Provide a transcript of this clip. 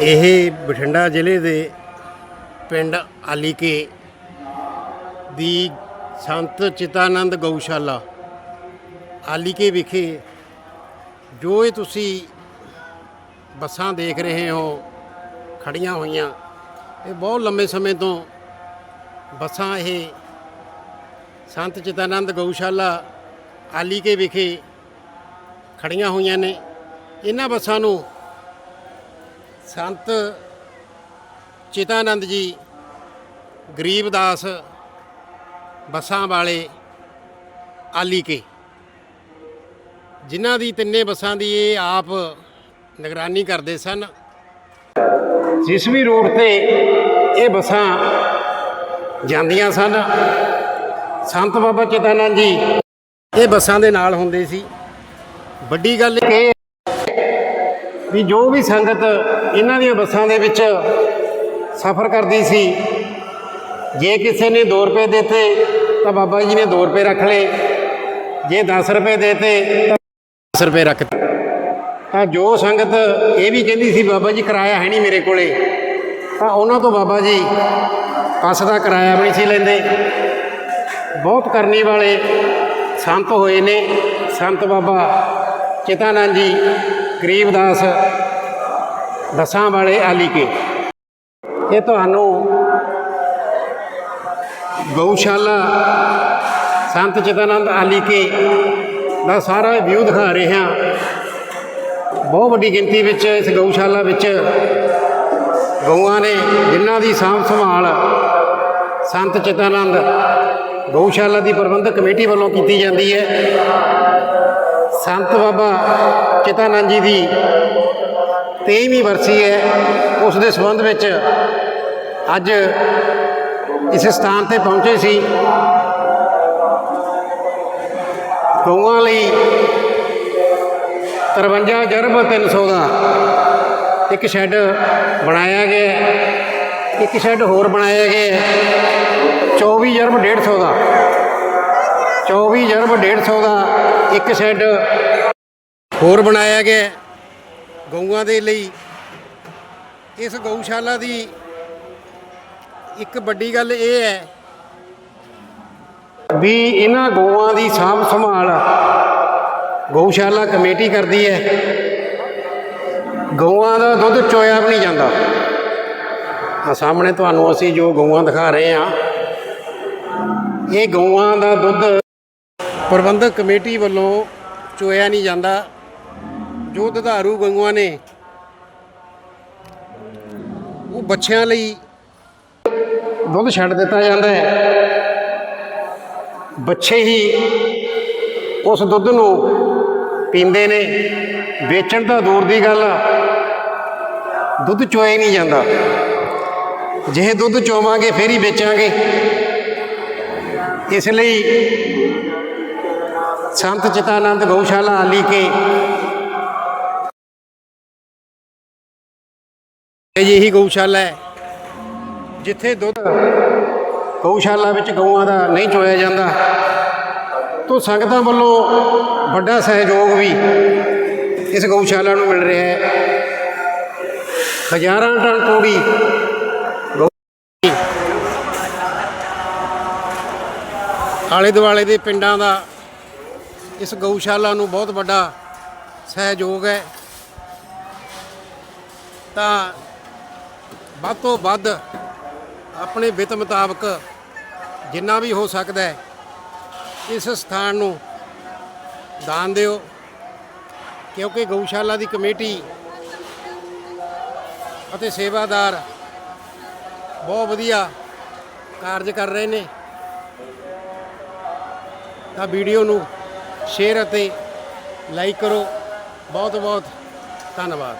ਇਹ ਬਠਿੰਡਾ ਜ਼ਿਲ੍ਹੇ ਦੇ ਪਿੰਡ ਆਲੀਕੇ ਦੀ ਸੰਤ ਚਿਤਾਨੰਦ ਗਊਸ਼ਾਲਾ, ਆਲੀਕੇ ਵਿਖੇ ਜੋ ਇਹ ਤੁਸੀਂ ਬੱਸਾਂ ਦੇਖ ਰਹੇ ਹੋ ਖੜੀਆਂ ਹੋਈਆਂ, ਇਹ ਬਹੁਤ ਲੰਮੇ ਸਮੇਂ ਤੋਂ ਬੱਸਾਂ ਇਹ ਸੰਤ ਚਿਤਾਨੰਦ ਗਊਸ਼ਾਲਾ, ਆਲੀਕੇ ਵਿਖੇ ਖੜੀਆਂ ਹੋਈਆਂ ਨੇ। ਇਹਨਾਂ ਬੱਸਾਂ ਨੂੰ ਸੰਤ ਚਿਤਾਨੰਦ ਜੀ ਗਰੀਬਦਾਸ ਬੱਸਾਂ ਵਾਲੇ ਆਲੀ ਕੇ ਜਿਨ੍ਹਾਂ ਦੀ ਤਿੰਨੇ ਬੱਸਾਂ ਦੀ ਇਹ ਆਪ ਨਿਗਰਾਨੀ ਕਰਦੇ ਸਨ। ਜਿਸ ਵੀ ਰੂਟ ਤੇ ਇਹ ਬੱਸਾਂ ਜਾਂਦੀਆਂ ਸਨ, ਸੰਤ ਬਾਬਾ ਚਿਤਾਨੰਦ ਜੀ ਇਹ ਬੱਸਾਂ ਦੇ ਨਾਲ ਹੁੰਦੇ ਸੀ। ਵੱਡੀ ਗੱਲ ਇਹ ਵੀ ਜੋ ਵੀ ਸੰਗਤ ਇਹਨਾਂ ਦੀਆਂ ਬੱਸਾਂ ਦੇ ਵਿੱਚ ਸਫ਼ਰ ਕਰਦੀ ਸੀ, ਜੇ ਕਿਸੇ ਨੇ 2 ਰੁਪਏ ਦਿੱਤੇ ਤਾਂ ਬਾਬਾ ਜੀ ਨੇ 2 ਰੁਪਏ ਰੱਖ ਲਏ, ਜੇ 10 ਰੁਪਏ ਦਿੱਤੇ ਤਾਂ 10 ਰੁਪਏ ਰੱਖ ਲਏ। ਤਾਂ ਜੋ ਸੰਗਤ ਇਹ ਵੀ ਕਹਿੰਦੀ ਸੀ, ਬਾਬਾ ਜੀ ਕਿਰਾਇਆ ਹੈ ਨਹੀਂ ਮੇਰੇ ਕੋਲੇ, ਤਾਂ ਉਹਨਾਂ ਤੋਂ ਬਾਬਾ ਜੀ ਬੱਸ ਦਾ ਕਿਰਾਇਆ ਵੀ ਨਹੀਂ ਸੀ ਲੈਂਦੇ ਬਹੁਤ ਕਰਨੀ ਵਾਲੇ ਸੰਤ ਹੋਏ ਨੇ, ਸੰਤ ਬਾਬਾ ਚਿਤਾਨੰਦ ਜੀ ਗਰੀਬਦਾਸ ਦਸਾਂ ਵਾਲੇ ਆਲੀ ਕੇ। ਇਹ ਤੁਹਾਨੂੰ ਗਊਸ਼ਾਲਾ ਸੰਤ ਚੇਦਾਨੰਦ ਆਲੀ ਕੇ ਦਾ ਸਾਰਾ ਵਿਊ ਦਿਖਾ ਰਿਹਾ ਬਹੁਤ ਵੱਡੀ ਗਿਣਤੀ ਵਿੱਚ ਇਸ ਗਊਸ਼ਾਲਾ ਵਿੱਚ ਗਊਆਂ ਨੇ ਜਿਨ੍ਹਾਂ ਦੀ ਸਾਂਭ ਸੰਭਾਲ ਸੰਤ ਚਿਤਾਨੰਦ ਗਊਸ਼ਾਲਾ ਦੀ ਪ੍ਰਬੰਧਕ ਕਮੇਟੀ ਵੱਲੋਂ ਕੀਤੀ ਜਾਂਦੀ ਹੈ। ਸੰਤ ਬਾਬਾ ਚਿਤਾਨੰਦ ਜੀ ਦੀ 23ਵੀਂ ਵਰਸੀ ਹੈ। ਉਸ ਦੇ ਸੰਬੰਧ ਵਿੱਚ ਅੱਜ ਇਸ ਸਥਾਨ ਤੇ ਪਹੁੰਚੇ ਸੀ। ਗਊਆਂ ਲਈ 53 ਜਰਬ 300 ਦਾ ਇੱਕ ਸ਼ੈੱਡ ਬਣਾਇਆ ਗਿਆ ਇੱਕ ਸ਼ੈੱਡ ਹੋਰ ਬਣਾਇਆ ਗਿਆ ਹੈ। 24 ਜਰਬ 150 ਦਾ। 24 ਜਰਬ 150 ਦਾ ਇੱਕ ਸ਼ੈੱਡ ਹੋਰ ਬਣਾਇਆ ਗਿਆ ਗਊਆਂ ਦੇ ਲਈ। ਇਸ ਗਊਸ਼ਾਲਾ ਦੀ ਇੱਕ ਵੱਡੀ ਗੱਲ ਇਹ ਹੈ ਵੀ ਇਹਨਾਂ ਗਊਆਂ ਦੀ ਸਾਂਭ ਸੰਭਾਲ ਗਊਸ਼ਾਲਾ ਕਮੇਟੀ ਕਰਦੀ ਹੈ। ਗਊਆਂ ਦਾ ਦੁੱਧ ਚੋਇਆ ਵੀ ਨਹੀਂ ਜਾਂਦਾ। ਆ ਸਾਹਮਣੇ ਤੁਹਾਨੂੰ ਅਸੀਂ ਜੋ ਗਊਆਂ ਦਿਖਾ ਰਹੇ ਹਾਂ, ਇਹ ਗਊਆਂ ਦਾ ਦੁੱਧ ਪ੍ਰਬੰਧਕ ਕਮੇਟੀ ਵੱਲੋਂ ਚੋਇਆ ਨਹੀਂ ਜਾਂਦਾ। ਜੋ ਦੁਧਾਰੂ ਗੰਗੂਆਂ ਨੇ ਉਹ ਬੱਚਿਆਂ ਲਈ ਦੁੱਧ ਛੱਡ ਦਿੱਤਾ ਜਾਂਦਾ ਹੈ। ਬੱਚੇ ਹੀ ਉਸ ਦੁੱਧ ਨੂੰ ਪੀਂਦੇ ਨੇ। ਵੇਚਣ ਤਾਂ ਦੂਰ ਦੀ ਗੱਲ ਦੁੱਧ ਚੋਇਆ ਹੀ ਨਹੀਂ ਜਾਂਦਾ। ਜੇ ਦੁੱਧ ਚੋਵਾਂਗੇ, ਫੇਰ ਹੀ ਵੇਚਾਂਗੇ। ਇਸ ਲਈ ਸੰਤ ਚਿਤਾਨੰਦ ਗਊਸ਼ਾਲਾ ਆਲੀ ਕੇ। ਅਜਿਹੀ ਗਊਸ਼ਾਲਾ ਹੈ, ਜਿੱਥੇ ਦੁੱਧ ਗਊਸ਼ਾਲਾ ਵਿੱਚ ਗਊਆਂ ਦਾ ਨਹੀਂ ਚੋਇਆ ਜਾਂਦਾ। ਤੋਂ ਸੰਗਤਾਂ ਵੱਲੋਂ ਵੱਡਾ ਸਹਿਯੋਗ ਵੀ ਇਸ ਗਊਸ਼ਾਲਾ ਨੂੰ ਮਿਲ ਰਿਹਾ ਹੈ। ਹਜ਼ਾਰਾਂ ਟਨ ਤੂੜੀ ਗਊ ਆਲੇ ਦੁਆਲੇ ਦੇ ਪਿੰਡਾਂ ਦਾ ਇਸ ਗਊਸ਼ਾਲਾ ਨੂੰ ਬਹੁਤ ਵੱਡਾ ਸਹਿਯੋਗ ਹੈ। ਤਾਂ ਵੱਧ ਤੋਂ ਵੱਧ ਆਪਣੇ ਵਿੱਤ ਮੁਤਾਬਕ ਜਿੰਨਾ ਵੀ ਹੋ ਸਕਦਾ ਹੈ, ਇਸ ਸਥਾਨ ਨੂੰ ਦਾਨ ਦਿਓ। ਕਿਉਂਕਿ ਗਊਸ਼ਾਲਾ ਦੀ ਕਮੇਟੀ ਅਤੇ ਸੇਵਾਦਾਰ ਬਹੁਤ ਵਧੀਆ ਕਾਰਜ ਕਰ ਰਹੇ ਨੇ। ਤਾਂ ਵੀਡੀਓ ਨੂੰ ਸ਼ੇਅਰ ਅਤੇ ਲਾਈਕ ਕਰੋ। ਬਹੁਤ ਬਹੁਤ ਧੰਨਵਾਦ।